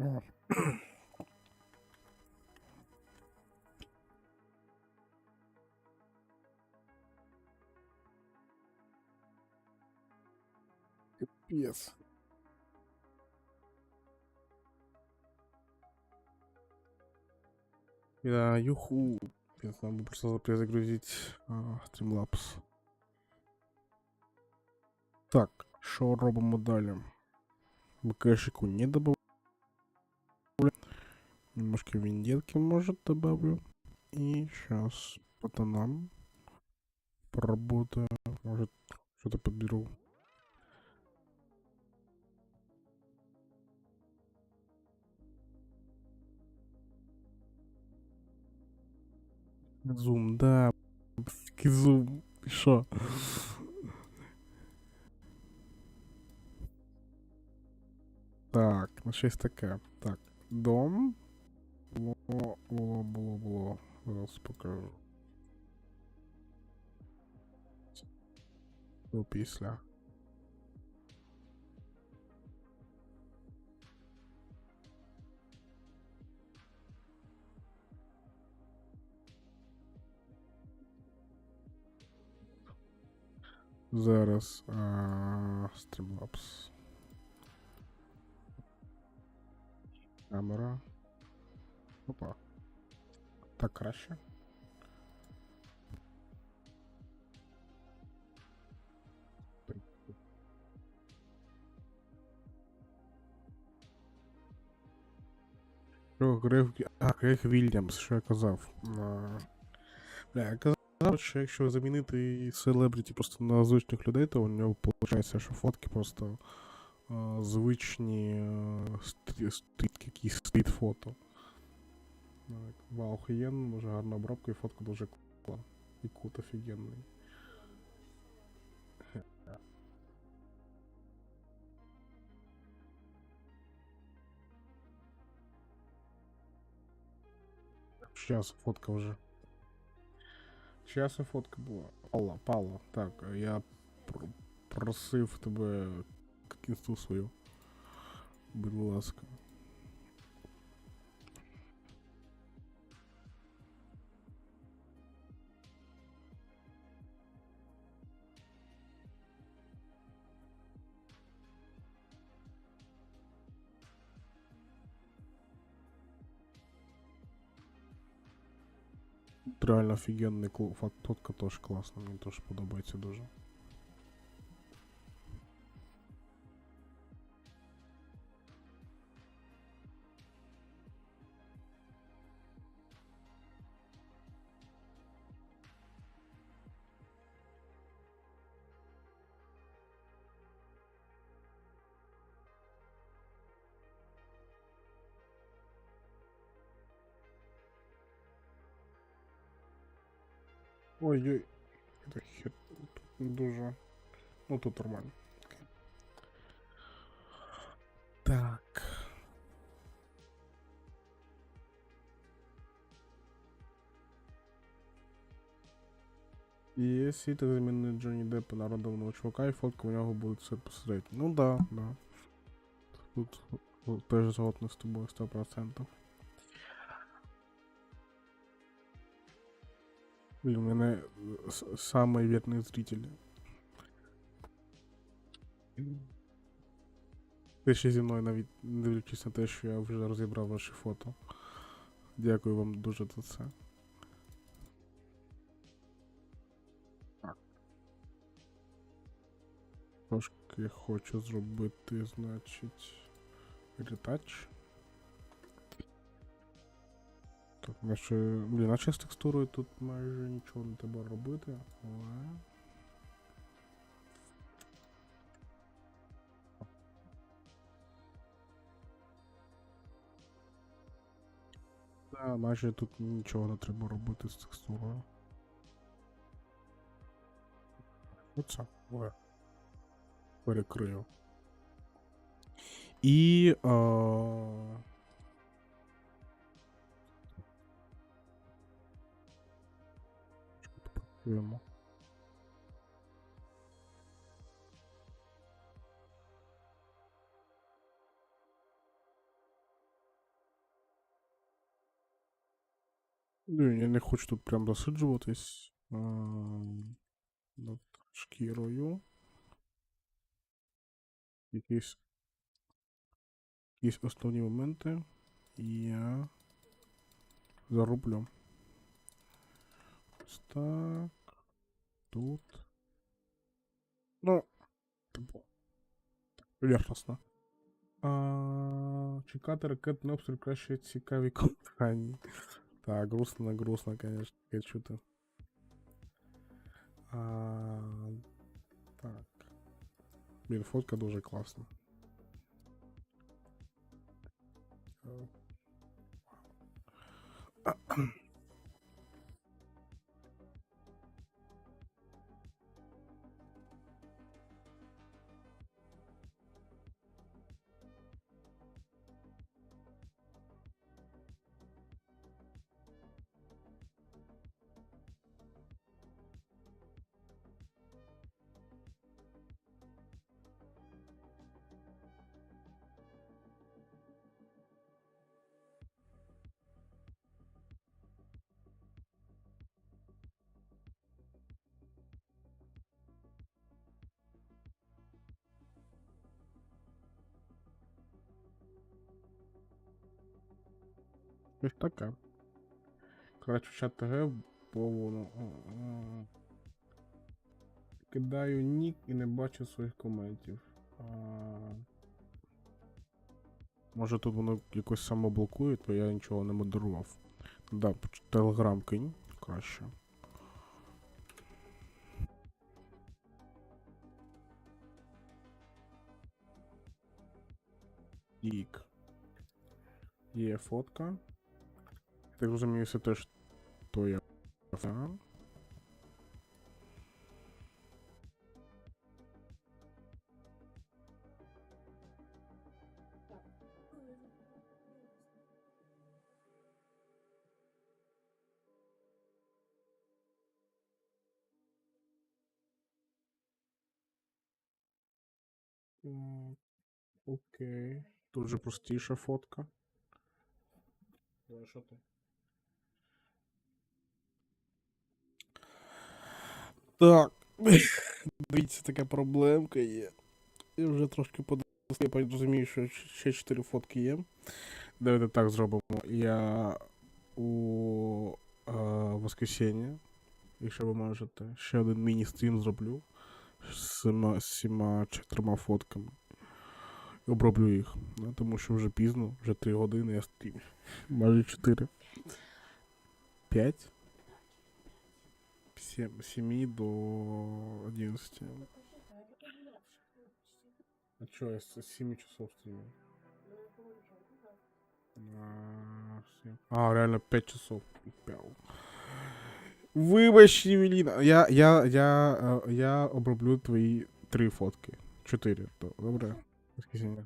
О. Капец. Да, юху. Пиздец, надо просто перезагрузить а, Streamlabs. Так, що робимо далі? БКшику не добавлю. Немножко виндетки, может, добавлю. И сейчас по тонам поработаю. Может, что-то подберу. Зум, да. Зум. Що? Так, ну щось таке. Так, дом. Було, було, було, було. Зараз покажу. До після. Зараз Streamlabs. Камера. Опа. Так краще. Грег, а, Грег Вільямс, що я казав? Бля, я казав, що якщо замінити селебріті просто на звичних людей, то у нього виходить, що фотки просто звичні стріт, якісь стріт фото. Так, Вау, охуєнно, дуже гарна обробка і фотка дуже кла. І кут офігенний. Сейчас фотка вже. Сейчас фотка була. Пала, Пала. Так, я пр- просив тебе кінсту свою. Будь ласка. Тут Реально офігенний фот- фотка теж класна, мені теж подобається дуже. Ой-ой. Это хер... тут Дуже. Ну тут нормально. Так. І Якщо ти замінив Джонні Деппа на рандомного чувака, і фотка у нього буде все посередині. Ну да, да. Тут тут теж згодний з тобою 100%. Блин, у мене с- самый верный зритель. Ви ще зі мною навіть не дивлячись на те, що я вже розібрав ваші фото. Дякую вам дуже за це. Так. Трошки хочу зробити, значить. Ретач. Так, наче, блін, наче з текстурою тут майже нічого не треба робити, але. Да, майже тут нічого не треба робити з текстурою. Оце, але. Перекрию. І. А... Дякуємо. Я не хочу тут прям досиджуватись над шкірою. Якісь якісь основні моменти. Я зароблю. Ось так. Тут. Ну, типу. Поверхностно. А, чекати ракетний обстріл краще цікаві компанії. Так, грустно, грустно, конечно, таке чути. А, так. Блін, фотка дуже класна. Ось така. Коротше, в чат ТГ повно. Кидаю нік і не бачу своїх коментів. А... Може тут воно якось самоблокує, то я нічого не модерував. Да, телеграм кинь краще. Ік. Є фотка. Так розумію, це теж то я. Да. Окей. Тут же простіша фотка. Що ти? Так. Дивіться, така проблемка є. Я вже трошки подивився, я розумію, що ще 4 фотки є. Давайте так зробимо. Я у е, воскресіння, якщо ви можете, ще один міні-стрім зроблю з сіма чотирма фотками. І оброблю їх. Ну, тому що вже пізно, вже 3 години я стрім. Майже 4. 5. 7, 7 до 11. А что, я с 7 часов стримил? А, семь. А, реально 5 часов. Пяу. Вибач, Євеліна. Я, я, я, е, я оброблю твої три фотки. Чотири. то- Добре? Воскресенье.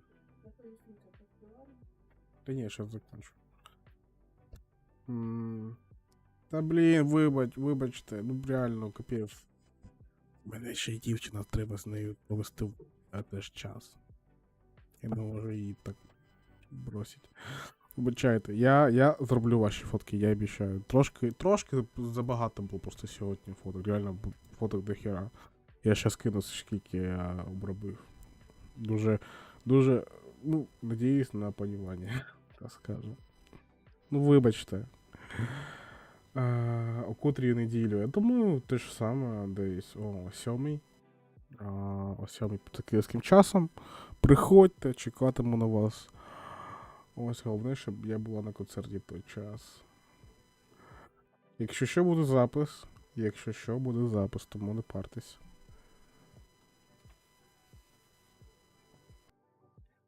Та ні, зараз закінчу. М, Та блін, вибач, вибачте, ну реально, капець. Мене ще й дівчина треба з нею провести а теж час. Я не можу її так бросити. Вибачайте, я, я зроблю ваші фотки, я обіцяю. Трошки, трошки забагато було просто сьогодні фоток. Реально фоток до хера. Я ще скину, скільки я обробив. Дуже, дуже, ну, надіюсь на понімання, так скажу. Ну, вибачте. О котрій неділю. Я думаю, те ж саме десь о сьомій. О сьомій по київським часом. Приходьте, чекатиму на вас. Ось головне, щоб я була на концерті в той час. Якщо що буде запис, якщо що буде запис, тому не партесь.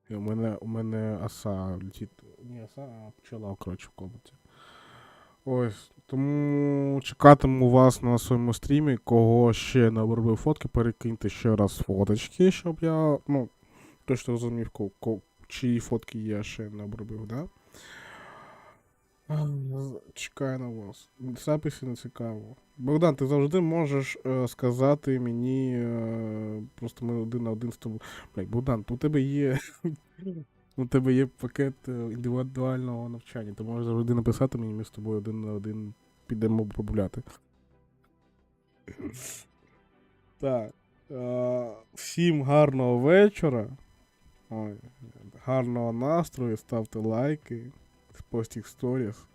І у мене, у мене оса летить. Не оса, а пчела, коротше, в комнаті. Ось, тому чекатиму вас на своєму стрімі. Кого ще не обробив фотки, перекиньте ще раз фоточки, щоб я, ну, точно розумів, чиї фотки я ще не обробив, да? Чекаю на вас. Записи не цікаво. Богдан, ти завжди можеш е, сказати мені. Е, просто ми один на один з тобою. Богдан, у тебе є у тебе є пакет е, індивідуального навчання. Ти можеш завжди написати мені, ми з тобою один на один підемо погуляти. Так. Е, всім гарного вечора. Ой, Гарного настрою, ставте лайки, постіть в сторіс.